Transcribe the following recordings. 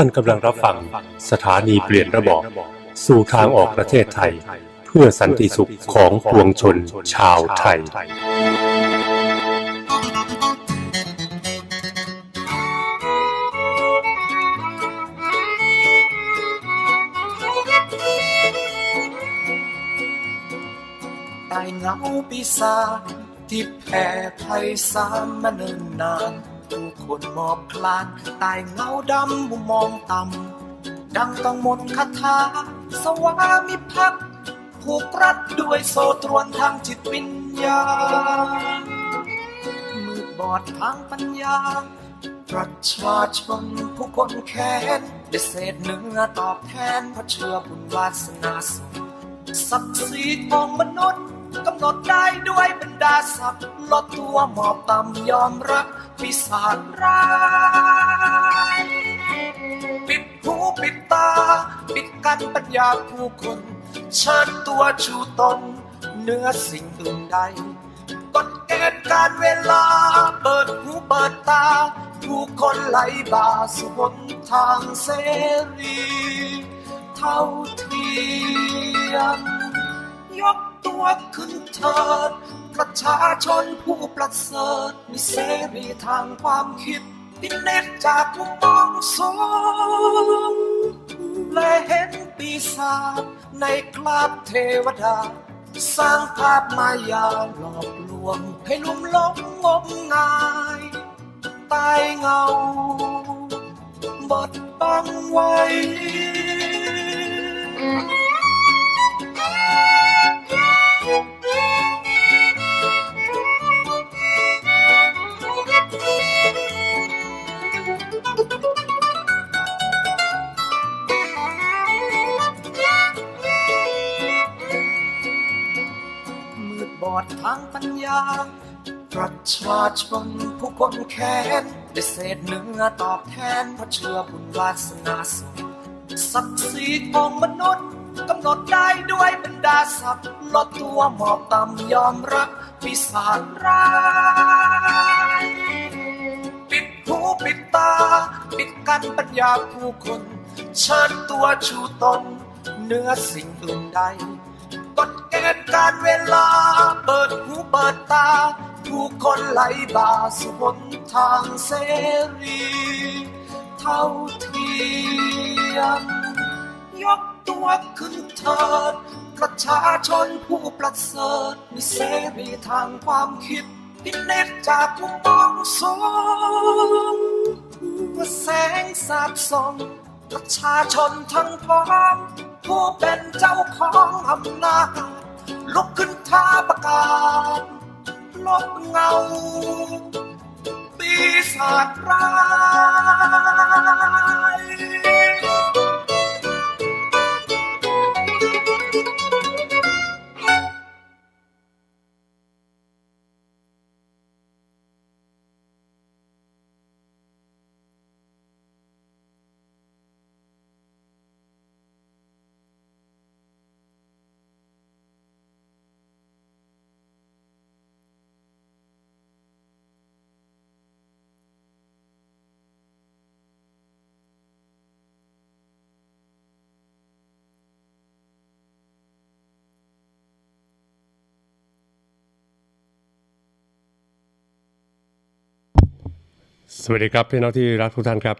ท่านกำลังรับฟังสถานีเปลี่ยนระบอบ สู่ทางออกประเทศไทย เพื่อสันติสุขของปวงชนชาวไทย ใต้เงาปีศาจที่แผ่ไพศาลมาเนิ่นนาน ผู้คนมอบคลานใต้เงาดำมุมมองต่ำดังต้องมนต์คาถาสวามิภักดิ์ผูกรัดด้วยโซตรวนทางจิตวิญญาณมืดบอดทางปัญญา ประชาชนผู้คนแค้นได้เศษเนื้อตอบแทนเพราะเชื่อบุญวาสนาสูงศักดิ์ศรีของมนุษย์ กำหนดได้ด้วยบรรดาศักดิ์ลดตัวหมอบต่ำยอมรับปีศาจร้ายปิดหูปิดตา ปิดกันปัญญาผู้คนเชิญตัวชูตนเนื้อสิ่งอื่นใดกฎเกณฑ์การเวลา เปิดหูเปิดตา ผู้คนไหลบ่าสู่หนทางเสรี เท่าเทียมยก ตัวขึ้นเถิด ประชาชนผู้ประเสริฐมีเสรีทางความคิดที่เน็ตจากมุมมองสูงและเห็นปีศาจในคราบเทวดา สร้างภาพมายาหลอกลวง ให้ลุ่มหลงงมงายใตายเงาบดบังไว้ มืดบอดทางปัญญา ประชาชนผู้คนแค้นได้เศษเนื้อตอบแทนเพราะเชื่อบุญวาสนาสูงศักดิ์ศรีของมนุษย์ กำหนดได้ด้วยบรรดาศักดิ์ลดตัวหมอบต่ำยอมรับปีศาจร้ายปิดหูปิดตา ปิดกันปัญญาผู้คน เชิญตัวชูตนเนื้อสิ่งอื่นใดกฎเกณฑ์การเวลา เปิดหูเปิดตา ผู้คนไหลบ่าสู่หนทางเสรี เท่าเทียมยก ตัวขึ้นเถิดประชาชนผู้ประเสริฐมีเสรีทางความคิดที่เนตจากมุมมองสูงเมื่อแสงสาดส่องประชาชนทั้งพ้องผู้เป็นเจ้าของอำนาจลุกขึ้นท้าประกาศลบเงาปีศาจร้าย สวัสดีครับพี่น้องที่รักทุกท่านครับ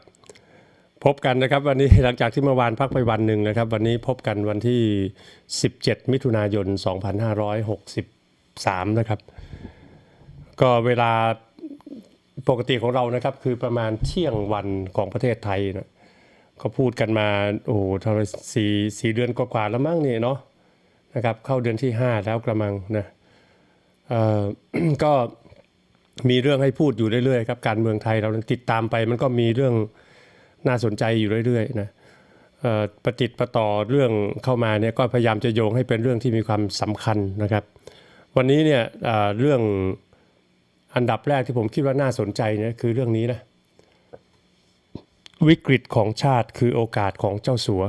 พบกันนะครับวันนี้หลังจากที่เมื่อวานพักไปวันหนึ่งนะครับ วันนี้พบกันวันที่ 17 มิถุนายน 2563 นะครับ ก็เวลาปกติของเรานะครับ คือประมาณเที่ยงวันของประเทศไทยนะเขาพูดกันมาโอ้โหทรสี่สี่เดือนกว่าๆแล้วมั้งเนี่ยเนาะนะครับ เข้าเดือนที่ 5 แล้วกระมังนะเอ่อก็ มีเรื่องให้พูดอยู่เรื่อยๆครับการเมืองไทยเราติดตามไปมันก็มีเรื่องน่าสนใจอยู่เรื่อยๆนะประติดประต่อเรื่องเข้ามาเนี่ยก็พยายามจะโยงให้เป็นเรื่องที่มีความสำคัญนะครับ วันนี้เนี่ยเเรื่องอันดับแรกที่ผมคิดว่าน่าสนใจเนี่ยคือเรื่องนี้นะวิกฤตของชาติคือโอกาสของเจ้าสัว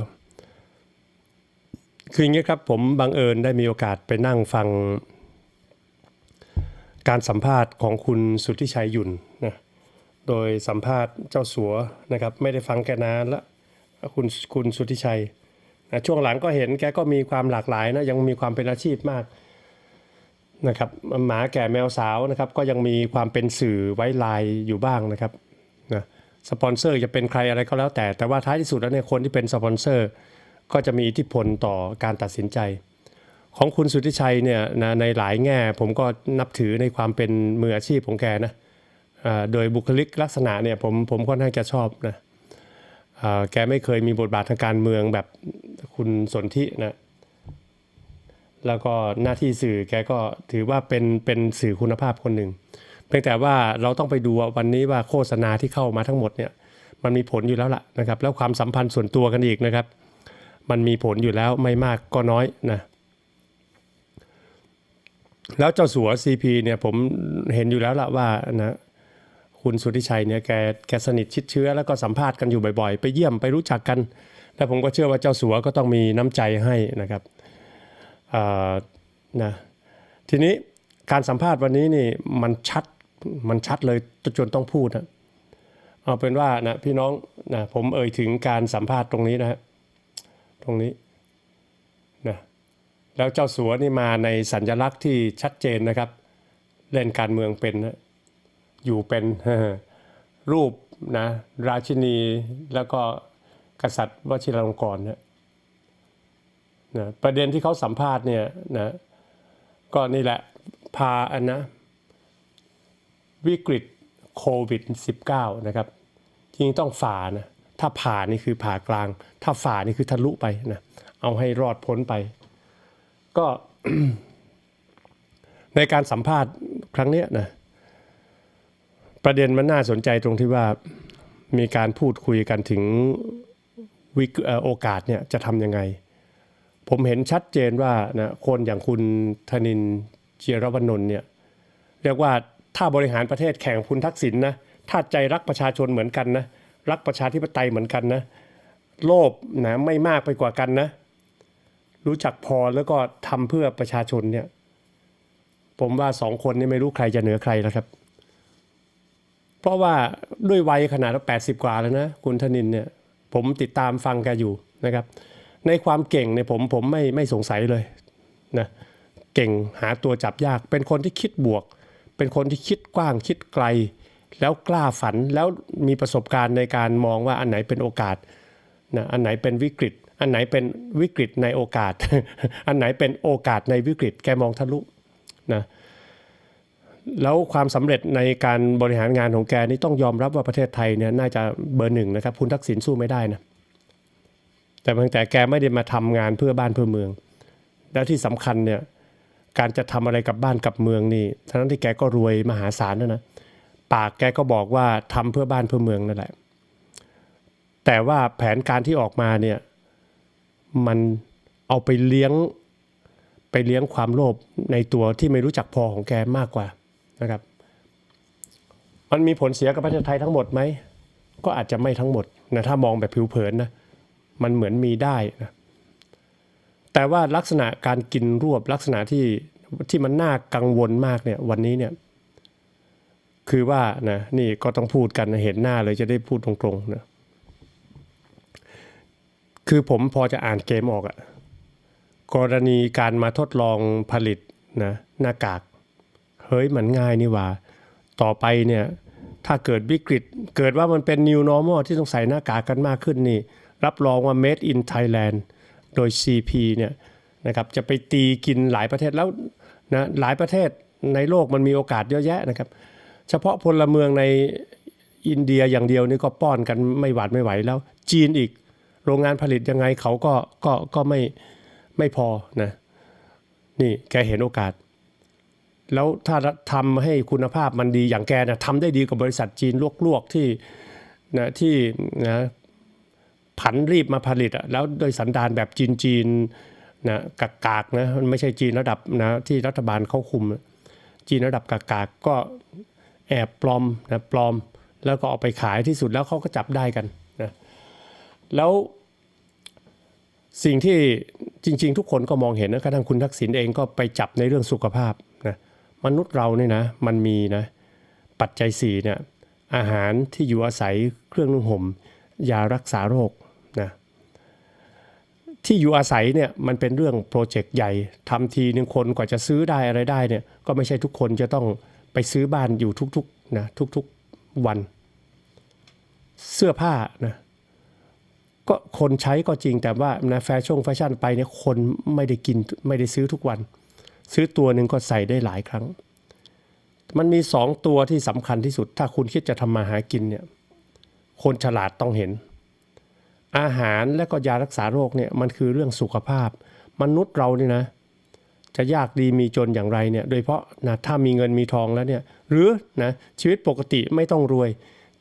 คืออย่างนี้ครับผมบังเอิญได้มีโอกาสไปนั่งฟัง การสัมภาษณ์ของคุณสุทธิชัยยุนนะโดยสัมภาษณ์เจ้าสัวนะครับไม่ได้ฟังแกนานละคุณคุณสุทธิชัยนะช่วงหลังก็เห็นแกก็มีความหลากหลายนะยังมีความเป็นอาชีพมากนะครับหมาแก่แมวสาวนะครับก็ยังมีความเป็นสื่อไว้ลายอยู่บ้างนะครับนะสปอนเซอร์จะเป็นใครอะไรก็แล้วแต่แต่ว่าท้ายที่สุดแล้วเนี่ยคนที่เป็นสปอนเซอร์ก็จะมีอิทธิพลต่อการตัดสินใจ ของคุณสุทธิชัยเนี่ยนะในหลายแง่ผมก็นับถือในความเป็นมืออาชีพของแกนะโดยบุคลิกลักษณะเนี่ยผมผมค่อนข้างจะชอบนะแกไม่เคยมีบทบาททางการเมืองแบบคุณสนธินะแล้วก็หน้าที่สื่อแกก็ถือว่าเป็นเป็นสื่อคุณภาพคนหนึ่งเพียงแต่ว่าเราต้องไปดูวันนี้ว่าโฆษณาที่เข้ามาทั้งหมดเนี่ยมันมีผลอยู่แล้วล่ะนะครับแล้วความสัมพันธ์ส่วนตัวกันอีกนะครับ มันมีผลอยู่แล้วไม่มากก็น้อยนะ แล้วเจ้าสัว CP เนี่ยผมเห็นอยู่แล้วล่ะว่านะคุณสุทธิชัยเนี่ยแกแกสนิทชิดเชื้อ แล้วก็สัมภาษณ์กันอยู่บ่อยๆ ไปเยี่ยมไปรู้จักกัน แล้วผมก็เชื่อว่าเจ้าสัวก็ต้องมีน้ำใจให้นะครับนะทีนี้การสัมภาษณ์วันนี้นี่มันชัดมันชัดเลยจนต้องพูดนะเอาเป็นว่านะพี่น้องนะผมเอ่ยถึงการสัมภาษณ์ตรงนี้นะฮะตรงนี้ แล้วเจ้าสัวนี่มาในสัญลักษณ์ที่ชัดเจนนะครับ เล่นการเมืองเป็นอยู่เป็นรูปนะราชินีแล้วก็กษัตริย์วชิรลงกรณ์นะนะประเด็นที่เขาสัมภาษณ์เนี่ยนะก็นี่แหละพาอันนะ วิกฤตโควิด -19 นะครับจริงๆต้องฝ่านะถ้าผ่านี่คือผ่ากลาง ถ้าฝ่านี่คือทะลุไปนะเอาให้รอดพ้นไป ก็ในการสัมภาษณ์ครั้งเนี้ยนะประเด็นมันน่าสนใจตรงที่ว่ามีการพูดคุยกันถึงวิกโอกาสเนี่ยจะทำยังไง ผมเห็นชัดเจนว่านะคนอย่างคุณธนินเจียรวนนท์เนี่ยเรียกว่าถ้าบริหารประเทศแข่งคุณทักษิณนะถ้าใจรักประชาชนเหมือนกันนะรักประชาธิปไตยเหมือนกันนะโลภนะไม่มากไปกว่ากันนะ รู้จักพอแล้วก็ทำเพื่อประชาชนเนี่ย ผมว่าสองคนนี้ไม่รู้ใครจะเหนือใครแล้วครับ เพราะว่าด้วยวัยขนาดแปดสิบกว่าแล้วนะคุณธนินเนี่ย ผมติดตามฟังแกอยู่นะครับ ในความเก่งเนี่ยผมผมไม่ไม่สงสัยเลยนะเก่งหาตัวจับยาก เป็นคนที่คิดบวก เป็นคนที่คิดกว้างคิดไกล แล้วกล้าฝันแล้วมีประสบการณ์ในการมองว่าอันไหนเป็นโอกาสนะอันไหนเป็นวิกฤต อันไหนเป็นวิกฤตในโอกาส อันไหนเป็นโอกาสในวิกฤตแกมองทะลุนะแล้วความสำเร็จในการบริหารงานของแกนี่ต้องยอมรับว่าประเทศไทยเนี่ยน่าจะเบอร์หนึ่งนะครับคุณทักษิณสู้ไม่ได้นะแต่เพียงแต่แกไม่ได้มาทำงานเพื่อบ้านเพื่อเมือง แล้วที่สำคัญเนี่ยการจะทำอะไรกับบ้านกับเมืองนี่ทั้งที่แกก็รวยมหาศาลนะนะปากแกก็บอกว่าทำเพื่อบ้านเพื่อเมืองนั่นแหละแต่ว่าแผนการที่ออกมาเนี่ย มันเอาไปเลี้ยงไปเลี้ยงความโลภในตัวที่ไม่รู้จักพอของแกมากกว่านะครับ มันมีผลเสียกับประเทศไทยทั้งหมดไหมก็อาจจะไม่ทั้งหมดนะถ้ามองแบบผิวเผินนะมันเหมือนมีได้นะแต่ว่าลักษณะการกินรวบลักษณะที่ที่มันน่ากังวลมากเนี่ยวันนี้เนี่ยคือว่านะนี่ก็ต้องพูดกันเห็นหน้าเลยจะได้พูดตรงๆนะ คือผมพอจะอ่านเกมออกอะกรณีการมาทดลองผลิตนะหน้ากาก เฮ้ยมันง่ายนี่ว่า ต่อไปเนี่ยถ้าเกิดวิกฤต เกิดว่ามันเป็น new normal ที่ต้องใส่หน้ากากกันมากขึ้นนี่ รับรองว่า made in Thailand โดย CP เนี่ยนะครับจะไปตีกินหลายประเทศแล้วนะหลายประเทศในโลกมันมีโอกาสเยอะแยะนะครับ เฉพาะพลเมืองในอินเดียอย่างเดียวนี่ก็ป้อนกันไม่หวาดไม่ไหวแล้ว จีนอีก โรงงานผลิตยังไงเขาก็ก็ก็ไม่ไม่พอนะนี่แกเห็นโอกาส แล้วถ้าทำให้คุณภาพมันดีอย่างแกนะทำได้ดีกว่าบริษัทจีนลวกๆที่นะที่นะผันรีบมาผลิตอะแล้วโดยสันดานแบบจีนๆนะกากๆนะมันไม่ใช่จีนระดับนะที่รัฐบาลเขาคุม จีนระดับกากๆก็แอบปลอมนะปลอม แล้วก็เอาไปขายที่สุดแล้วเขาก็จับได้กันนะแล้ว สิ่งที่จริง ๆ ทุกคนก็มองเห็นนะกระทั่งคุณทักษิณเองก็ไปจับในเรื่องสุขภาพนะมนุษย์เราเนี่ยนะมันมีนะปัจจัย4เนี่ยอาหารที่อยู่อาศัยเครื่องนุ่งห่มยารักษาโรคนะที่อยู่อาศัยเนี่ยมันเป็นเรื่องโปรเจกต์ใหญ่ทำทีหนึ่งคนกว่าจะซื้อได้อะไรได้เนี่ยก็ไม่ใช่ทุกคนจะต้องไปซื้อบ้านอยู่ทุกๆนะทุกๆวัน เสื้อผ้านะ ก็คนใช้ก็จริงแต่ว่านะแฟชั่นแฟชั่นไปเนี่ยคนไม่ได้กินไม่ได้ซื้อทุกวัน ซื้อตัวหนึ่งก็ใส่ได้หลายครั้ง มันมีสองตัวที่สำคัญที่สุด ถ้าคุณคิดจะทำมาหากินเนี่ยคนฉลาดต้องเห็น อาหารและก็ยารักษาโรคเนี่ยมันคือเรื่องสุขภาพ มนุษย์เราเนี่ยนะ จะยากดีมีจนอย่างไรเนี่ยโดยเฉพาะนะถ้ามีเงินมีทองแล้วเนี่ยหรือนะชีวิตปกติไม่ต้องรวย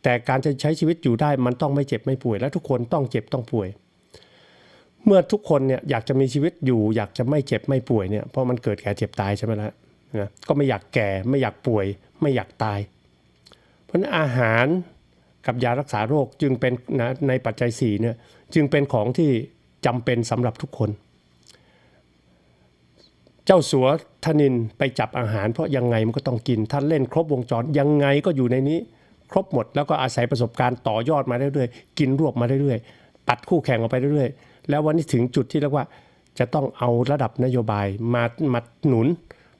แต่การจะใช้ชีวิตอยู่ได้มันต้องไม่เจ็บไม่ป่วย และทุกคนต้องเจ็บต้องป่วย เมื่อทุกคนเนี่ยอยากจะมีชีวิตอยู่ อยากจะไม่เจ็บไม่ป่วยเนี่ยเพราะมันเกิดแก่เจ็บตายใช่ไหมล่ะนะก็ไม่อยากแก่ไม่อยากป่วย ไม่อยากตาย เพราะนั้นอาหารกับยารักษาโรคจึงเป็นนะในปัจจัย4เนี่ยจึงเป็นของที่จำเป็นสำหรับทุกคน เจ้าสัวธนินไปจับอาหาร เพราะยังไงมันก็ต้องกินท่านเล่นครบวงจรยังไงก็อยู่ในนี้ ครบหมด แล้วก็อาศัยประสบการณ์ต่อยอดมาเรื่อยๆ กินรวบมาเรื่อยๆ ตัดคู่แข่งออกไปเรื่อยๆ แล้ววันนี้ถึงจุดที่เรียกว่าจะต้องเอาระดับนโยบายมามาหนุน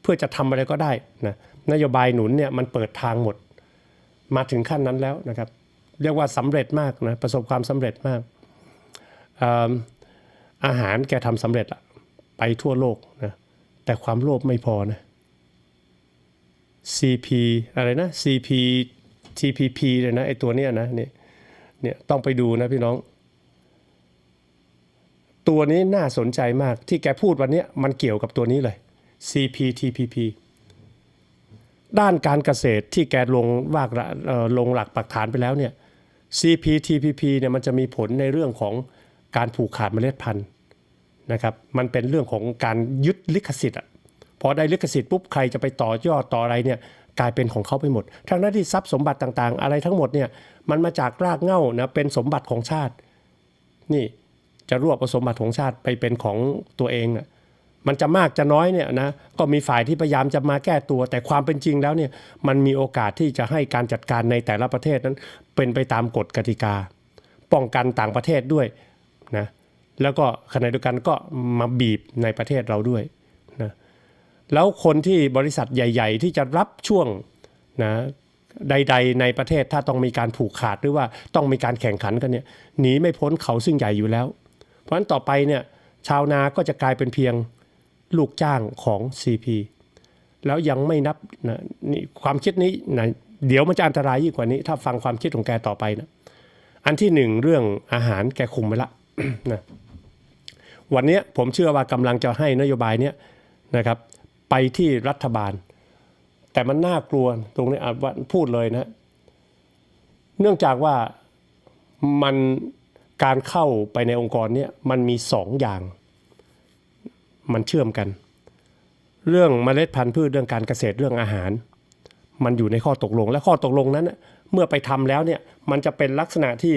เพื่อจะทำอะไรก็ได้นะนโยบายหนุนเนี่ยมันเปิดทางหมด มาถึงขั้นนั้นแล้วนะครับ เรียกว่าสำเร็จมากนะประสบความสำเร็จมากอาหารแกทำสำเร็จอะไปทั่วโลกนะแต่ความโลภไม่พอนะ CP อะไรนะ CP TPP เลยนะไอตัวเนี้ยนะเนี่ยเนี่ยต้องไปดูนะพี่น้อง ตัวนี้น่าสนใจมากที่แกพูดวันเนี้ยมันเกี่ยวกับตัวนี้เลย CPTPP ด้านการเกษตรที่แกลงวากระเอ่อลงหลักปักฐานไปแล้วเนี่ย CPTPP เนี่ยมันจะมีผลในเรื่องของการผูกขาดเมล็ดพันธุ์นะครับ มันเป็นเรื่องของการยึดลิขสิทธิ์อะพอได้ลิขสิทธิ์ปุ๊บใครจะไปต่อยอดต่ออะไรเนี่ย กลายเป็นของเขาไปหมด ทั้งนั้นที่ทรัพย์สมบัติต่างๆ อะไรทั้งหมดเนี่ยมันมาจากรากเหง้านะเป็นสมบัติของชาติ นี่จะรวบเอาสมบัติของชาติไปเป็นของตัวเองน่ะมันจะมากจะน้อยเนี่ยนะก็มีฝ่ายที่พยายามจะมาแก้ตัว แต่ความเป็นจริงแล้วเนี่ยมันมีโอกาสที่จะให้การจัดการในแต่ละประเทศนั้น เป็นไปตามกฎกติกา ป้องกันต่างประเทศด้วยนะแล้วก็ขณะเดียวกันก็มาบีบในประเทศเราด้วยนะ แล้วคนที่บริษัทใหญ่ ๆ ที่จะรับช่วงนะใด ๆ ในประเทศถ้าต้องมีการผูกขาดหรือว่าต้องมีการแข่งขันกันเนี่ยหนีไม่พ้นเขาซึ่งใหญ่อยู่แล้ว เพราะฉะนั้นต่อไปเนี่ยชาวนาก็จะกลายเป็นเพียงลูกจ้างของ CP แล้วยังไม่นับนะนี่ความคิดนี้นะเดี๋ยวมันจะอันตรายยิ่งกว่านี้ ถ้าฟังความคิดของแกต่อไปนะอันที่หนึ่งเรื่องอาหารแกคุมไปละนะวันนี้ผมเชื่อว่ากำลังจะให้นโยบายเนี้ยนะครับ ไปที่รัฐบาล แต่มันน่ากลัวตรงนี้อะว่าพูดเลยนะ เนื่องจากว่ามันการเข้าไปในองค์กรเนี้ยมันมีสองอย่าง มันเชื่อมกัน เรื่องเมล็ดพันธุ์พืชเรื่องการเกษตรเรื่องอาหาร มันอยู่ในข้อตกลง และข้อตกลงนั้น เมื่อไปทำแล้วเนี่ยมันจะเป็นลักษณะที่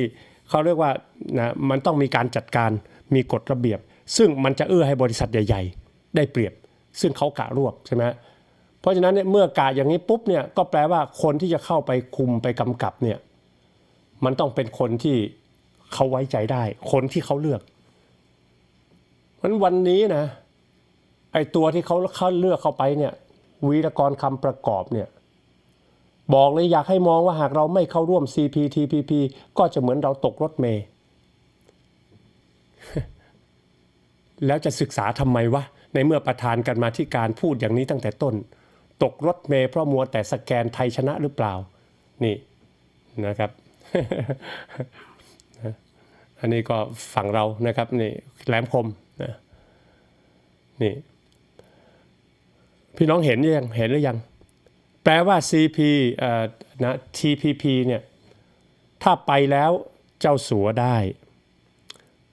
เขาเรียกว่านะมันต้องมีการจัดการมีกฎระเบียบ ซึ่งมันจะเอื้อให้บริษัทใหญ่ ๆ ได้เปรียบ ซึ่งเขากะรวบใช่ไหมเพราะฉะนั้นเนี่ยเมื่อกะอย่างนี้ปุ๊บเนี่ยก็แปลว่าคนที่จะเข้าไปคุมไปกำกับเนี่ยมันต้องเป็นคนที่เขาไว้ใจได้ คนที่เขาเลือกเพราะฉะนั้นวันนี้นะไอตัวที่เขาเขาเลือกเข้าไปเนี่ยวีรกรคำประกอบเนี่ยบอกเลยอยากให้มองว่าหากเราไม่เข้าร่วม CPTPP ก็จะเหมือนเราตกรถเมย์แล้วจะศึกษาทำไมวะ ในเมื่อประธานกันมาที่การพูดอย่างนี้ตั้งแต่ต้น ตกรถเมล์เพราะมัวแต่สแกนไทยชนะหรือเปล่า นี่นะครับ อันนี้ก็ฝั่งเรานะครับนี่แหลมคมนะนี่พี่น้องเห็นหรือยังเห็นหรือยัง แปลว่า CP เอ่อนะ TPP เนี่ยถ้าไปแล้วเจ้าสัวได้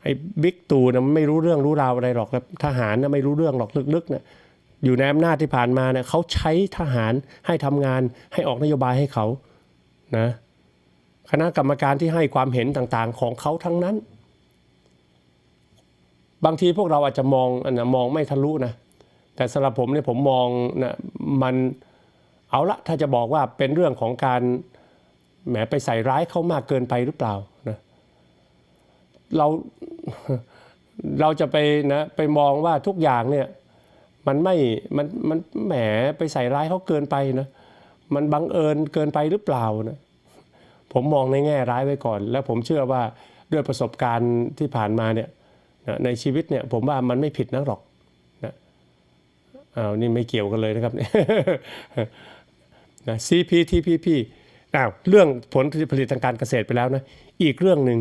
ไอ้บิ๊กตู่นะไม่รู้เรื่องรู้ราวอะไรหรอกครับทหารนะไม่รู้เรื่องหรอกลึกๆนะอยู่ในอำนาจที่ผ่านมาเนี่ยเขาใช้ทหารให้ทำงานให้ออกนโยบายให้เขานะคณะกรรมการที่ให้ความเห็นต่างๆ ของเขาทั้งนั้น บางทีพวกเราอาจจะมองนะมองไม่ทะลุนะแต่สำหรับผมเนี่ยผมมองนะมันเอาละถ้าจะบอกว่าเป็นเรื่องของการแหมไปใส่ร้ายเขามากเกินไปหรือเปล่า เราเราจะไปนะไปมองว่าทุกอย่างเนี่ยมันไม่มันมันแหมไปใส่ร้ายเขาเกินไปนะมันบังเอิญเกินไปหรือเปล่านะผมมองในแง่ร้ายไว้ก่อน แล้วผมเชื่อว่าด้วยประสบการณ์ที่ผ่านมาเนี่ยในชีวิตเนี่ยผมว่ามันไม่ผิดนักหรอกนะอ้าวนี่ไม่เกี่ยวกันเลยนะครับนะ CPTPP อ้าวเรื่องผลผลิตทางการเกษตรไปแล้วนะอีกเรื่องหนึ่ง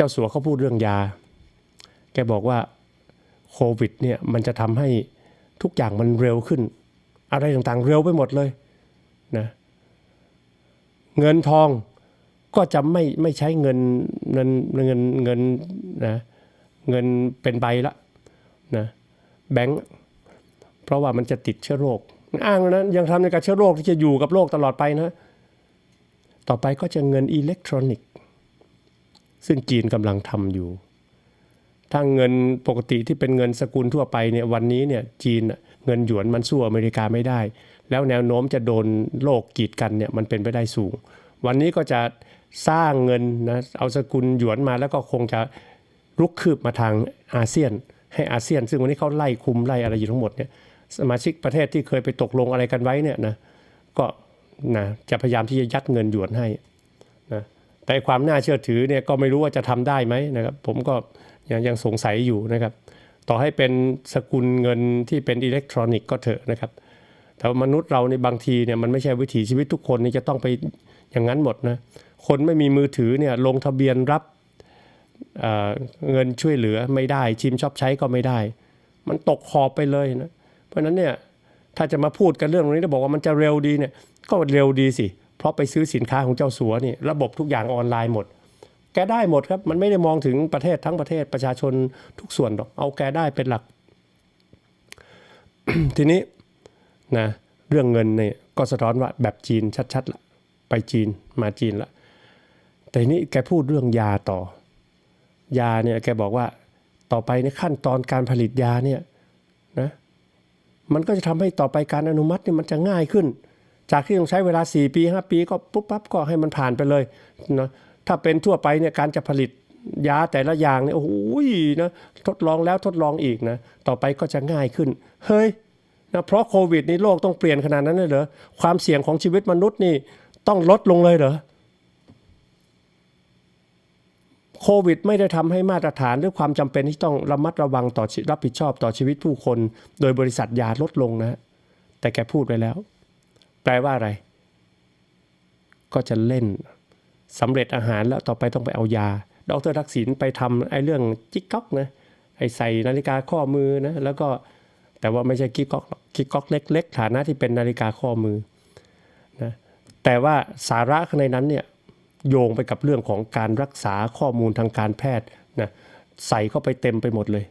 จ้าสัวเขาพูดเรื่องยา แกบอกว่าโควิดเนี่ยมันจะทำให้ทุกอย่างมันเร็วขึ้น อะไรต่างๆเร็วไปหมดเลยนะเงินทองก็จะไม่ไม่ใช้เงินเงินเงินเงินนะเงินเป็นใบละนะแบงค์เพราะว่ามันจะติดเชื้อโรคอ้างนะยังทำในการเชื้อโรคที่จะอยู่กับโลกตลอดไปนะ ต่อไปก็จะเงินอิเล็กทรอนิกส์ ซึ่งจีนกำลังทำอยู่ ถ้าเงินปกติที่เป็นเงินสกุลทั่วไปเนี่ยวันนี้เนี่ยจีนเงินหยวนมันสู้อเมริกาไม่ได้ แล้วแนวโน้มจะโดนโลกกีดกันเนี่ยมันเป็นไปได้สูง วันนี้ก็จะสร้างเงินนะเอาสกุลหยวนมาแล้วก็คงจะลุกคืบมาทางอาเซียน ให้อาเซียน ซึ่งวันนี้เขาไล่คุมไล่อะไรอยู่ทั้งหมดเนี่ยสมาชิกประเทศที่เคยไปตกลงอะไรกันไว้เนี่ยนะก็นะจะพยายามที่จะยัดเงินหยวนให้ แต่ความน่าเชื่อถือเนี่ยก็ไม่รู้ว่าจะทำได้ไหมนะครับ ผมก็ยังยังสงสัยอยู่นะครับ ต่อให้เป็นสกุลเงินที่เป็นอิเล็กทรอนิกส์ก็เถอะนะครับ แต่มนุษย์เราในบางทีเนี่ยมันไม่ใช่วิถีชีวิตทุกคนนี่จะต้องไปอย่างนั้นหมดนะ คนไม่มีมือถือเนี่ยลงทะเบียนรับเเงินช่วยเหลือไม่ได้ ชิมชอบใช้ก็ไม่ได้ มันตกขอบไปเลยนะ เพราะฉะนั้นเนี่ยถ้าจะมาพูดกันเรื่องนี้แล้วบอกว่ามันจะเร็วดีเนี่ยก็เร็วดีสิ เพราะไปซื้อสินค้าของเจ้าสัวนี่ระบบทุกอย่างออนไลน์หมด แกได้หมดครับ มันไม่ได้มองถึงประเทศทั้งประเทศประชาชนทุกส่วนหรอกเอาแกได้เป็นหลัก ทีนี้นะเรื่องเงินเนี่ยก็สะท้อนว่าแบบจีนชัดๆละไปจีนมาจีนละแต่นี้แกพูดเรื่องยาต่อ ยาเนี่ยแกบอกว่าต่อไปในขั้นตอนการผลิตยาเนี่ยนะมันก็จะทำให้ต่อไปการอนุมัติเนี่ยมันจะง่ายขึ้น จากที่ต้องใช้เวลา 4 ปี 5 ปีก็ปุ๊บปั๊บก็ให้มันผ่านไปเลยนะถ้าเป็นทั่วไปเนี่ยการจะผลิตยาแต่ละอย่างเนี่ยโอ้โหนะทดลองแล้วทดลองอีกนะต่อไปก็จะง่ายขึ้น เฮ้ยนะเพราะโควิดนี่โลกต้องเปลี่ยนขนาดนั้นเลยเหรอความเสี่ยงของชีวิตมนุษย์นี่ต้องลดลงเลยเหรอโควิดไม่ได้ทำให้มาตรฐานหรือความจำเป็นที่ต้องระมัดระวังต่อรับผิดชอบต่อชีวิตผู้คน โดยบริษัทยาลดลงนะ แต่แกพูดไว้แล้ว แปลว่าอะไร ก็จะเล่นสำเร็จอาหารแล้วต่อไปต้องไปเอายา ดรทักษิณไปทำไอ้เรื่องกิ๊กก๊อกนะไอ้ใส่นาฬิกาข้อมือนะแล้วก็แต่ว่าไม่ใช่กิ๊กก๊อกกิ๊กก๊อกเล็ก ๆ ฐานะที่เป็นนาฬิกาข้อมือนะแต่ว่าสาระข้างในนั้นเนี่ยโยงไปกับเรื่องของการรักษาข้อมูลทางการแพทย์นะใส่เข้าไปเต็มไปหมดเลย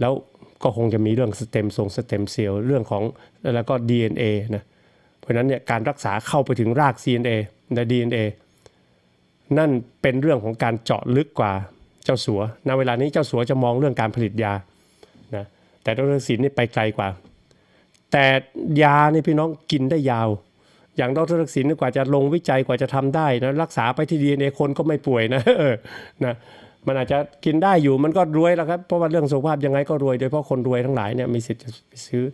แล้วก็คงจะมีเรื่องสเต็มทรงสเต็มเซลล์เรื่องของแล้วก็ DNA นะเราะนั้นเนี่ยการรักษาเข้าไปถึงราก CNA ใน DNA นั่นเป็นเรื่องของการเจาะลึกกว่าเจ้าสัวณเวลานี้เจ้าสัวจะมองเรื่องการผลิตยานะแต่ดรศิลป์นี่ไปไกลกว่า แต่ยานี่พี่น้องกินได้ยาว อย่างดรทักษิณนี่กว่าจะลงวิจัยกว่าจะทำได้นะรักษาไปที่ดีเอคนก็ไม่ป่วยนะเออนะมันอาจจะกินได้อยู่มันก็รวยแล้วครับเพราะว่าเรื่องสุขภาพยังไงก็รวยโดยเฉพาะคนรวยทั้งหลายเนี่ยมีสิทธิ์จะซื้อ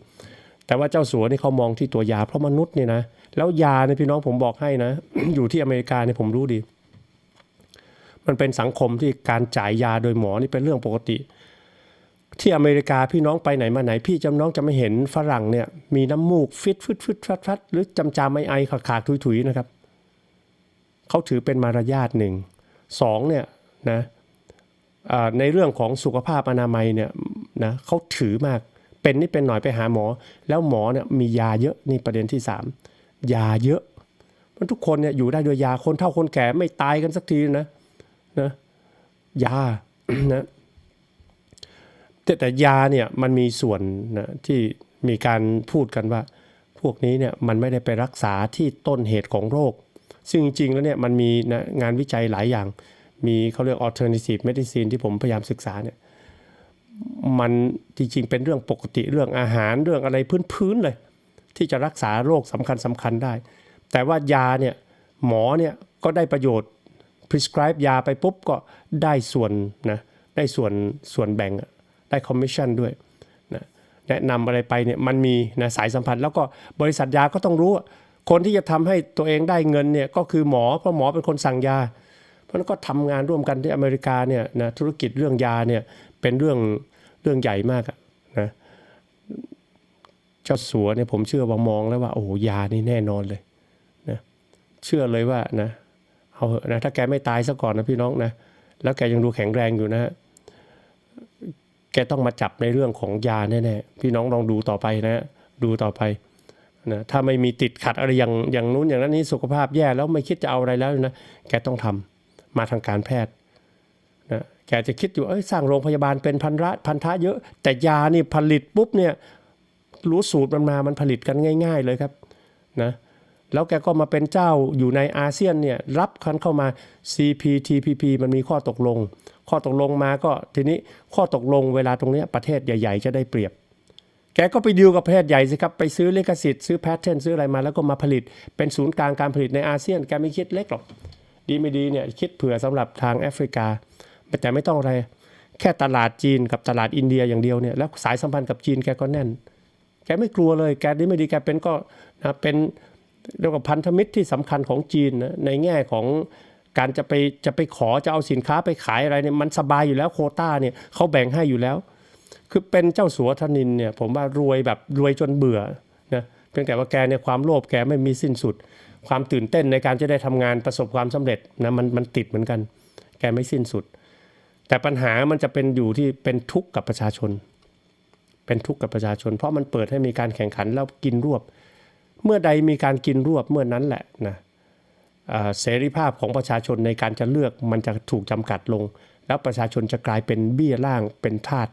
แต่ว่าเจ้าสัวนี่เขามองที่ตัวยาเพราะมนุษย์เนี่ยนะแล้วยาเนี่ยพี่น้องผมบอกให้นะ อยู่ที่อเมริกาเนี่ยผมรู้ดี มันเป็นสังคมที่การจ่ายยาโดยหมอนี่เป็นเรื่องปกติ ที่อเมริกาพี่น้องไปไหนมาไหน พี่จำน้องจะไม่เห็นฝรั่งเนี่ยมีน้ำมูกฟิตฟิตฟิตฟัดฟัดหรือจำจามไอไอขาดขาดถุยถุยนะครับเขาถือเป็นมารยาทหนึ่งสองเนี่ยนะในเรื่องของสุขภาพอนามัยเนี่ยนะเขาถือมาก เป็นนี่เป็นหน่อยไปหาหมอ แล้วหมอเนี่ยมียาเยอะนี่ประเด็นที่สามยาเยอะมันทุกคนเนี่ยอยู่ได้ด้วยยาคนเฒ่าคนแก่ไม่ตายกันสักทีนะนะยานะแต่แต่ยาเนี่ยมันมีส่วนนะที่มีการพูดกันว่า พวกนี้เนี่ยมันไม่ได้ไปรักษาที่ต้นเหตุของโรค ซึ่งจริงๆแล้วเนี่ยมันมีนะงานวิจัยหลายอย่าง มีเขาเรียก alternative medicine ที่ผมพยายามศึกษาเนี่ย มันจริงๆ เป็นเรื่องปกติเรื่องอาหารเรื่องอะไรพื้นๆเลย ที่จะรักษาโรคสำคัญสำคัญได้ แต่ว่ายาเนี่ยหมอเนี่ยก็ได้ประโยชน์ prescribe ยาไปปุ๊บก็ได้ส่วนนะได้ส่วนส่วนแบ่งได้ commission ด้วยนะแนะนำอะไรไปเนี่ยมันมีนะสายสัมพันธ์แล้วก็บริษัทยาก็ต้องรู้ คนที่จะทำให้ตัวเองได้เงินเนี่ยก็คือหมอเพราะหมอเป็นคนสั่งยา เพราะฉะนั้นก็ทำงานร่วมกันที่อเมริกาเนี่ยนะธุรกิจเรื่องยาเนี่ย เป็นเรื่องเรื่องใหญ่มากอะนะเจ้าสัวเนี่ยผมเชื่อว่ามองแล้วว่าโอ้ยานี่แน่นอนเลยนะเชื่อเลยว่านะเอาเถอะนะถ้าแกไม่ตายซะก่อนนะพี่น้องนะแล้วแกยังดูแข็งแรงอยู่นะแกต้องมาจับในเรื่องของยาแน่ๆพี่น้องลองดูต่อไปนะดูต่อไปนะถ้าไม่มีติดขัดอะไรอย่างอย่างนู้นอย่างนั้นนี้สุขภาพแย่แล้วไม่คิดจะเอาอะไรแล้วนะแกต้องทำมาทางการแพทย์ แกจะคิดอยู่เอ้ยสร้างโรงพยาบาลเป็นพันระพันธะเยอะ แต่ยานี่ผลิตปุ๊บเนี่ยรู้สูตรมันมามันผลิตกันง่าย ๆ เลยครับนะแล้วแกก็มาเป็นเจ้าอยู่ในอาเซียนเนี่ยรับคันเข้ามา CPTPP มันมีข้อตกลง ข้อตกลงมาก็ทีนี้ข้อตกลงเวลาตรงนี้ประเทศใหญ่ ๆ จะได้เปรียบ แกก็ไปดีลกับประเทศใหญ่สิครับ ไปซื้อลิขสิทธิ์ซื้อแพทเทนซื้ออะไรมาแล้วก็มาผลิตเป็นศูนย์กลางการผลิตในอาเซียนแกไม่คิดเล็กหรอกดีไม่ดีเนี่ยคิดเผื่อสำหรับทางแอฟริกา แต่ไม่ต้องอะไร แค่ตลาดจีนกับตลาดอินเดียอย่างเดียวเนี่ยแล้วสายสัมพันธ์กับจีนแกก็แน่น แกไม่กลัวเลยแกดีไม่ดีแกเป็นก็นะเป็นเรียกว่าพันธมิตรที่สำคัญของจีนนะในแง่ของการจะไปจะไปขอจะเอาสินค้าไปขายอะไรเนี่ยมันสบายอยู่แล้วโคต้าเนี่ยเขาแบ่งให้อยู่แล้ว คือเป็นเจ้าสัวธนินเนี่ยผมว่ารวยแบบรวยจนเบื่อนะเพียงแต่ว่าแกเนี่ยความโลภแกไม่มีสิ้นสุด ความตื่นเต้นในการจะได้ทำงานประสบความสำเร็จนะมันมันติดเหมือนกัน แกไม่สิ้นสุด แต่ปัญหามันจะเป็นอยู่ที่เป็นทุกข์กับประชาชน เป็นทุกข์กับประชาชน เพราะมันเปิดให้มีการแข่งขันแล้วกินรวบ เมื่อใดมีการกินรวบเมื่อนั้นแหละนะเสรีภาพของประชาชนในการจะเลือกมันจะถูกจำกัดลง แล้วประชาชนจะกลายเป็นเบี้ยล่างเป็นทาส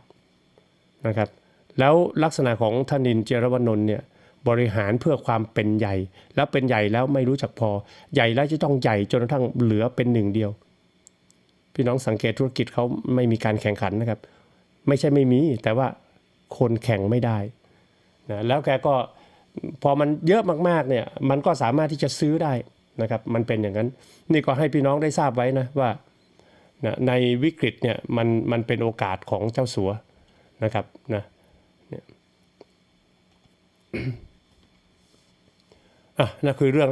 นะครับแล้วลักษณะของธนินเจรวนนท์เนี่ยบริหารเพื่อความเป็นใหญ่ แล้วเป็นใหญ่แล้วไม่รู้จักพอ ใหญ่แล้วจะต้องใหญ่จนกระทั่งเหลือเป็นหนึ่งเดียว พี่น้องสังเกตธุรกิจเขาไม่มีการแข่งขันนะครับ ไม่ใช่ไม่มีแต่ว่าคนแข่งไม่ได้นะแล้วแกก็พอมันเยอะมากๆเนี่ยมันก็สามารถที่จะซื้อได้นะครับมันเป็นอย่างนั้น นี่ก็ให้พี่น้องได้ทราบไว้นะว่านะในวิกฤตเนี่ยมันมันเป็นโอกาสของเจ้าสัวนะครับนะเนี่ยอะนั่นคือเรื่องแรก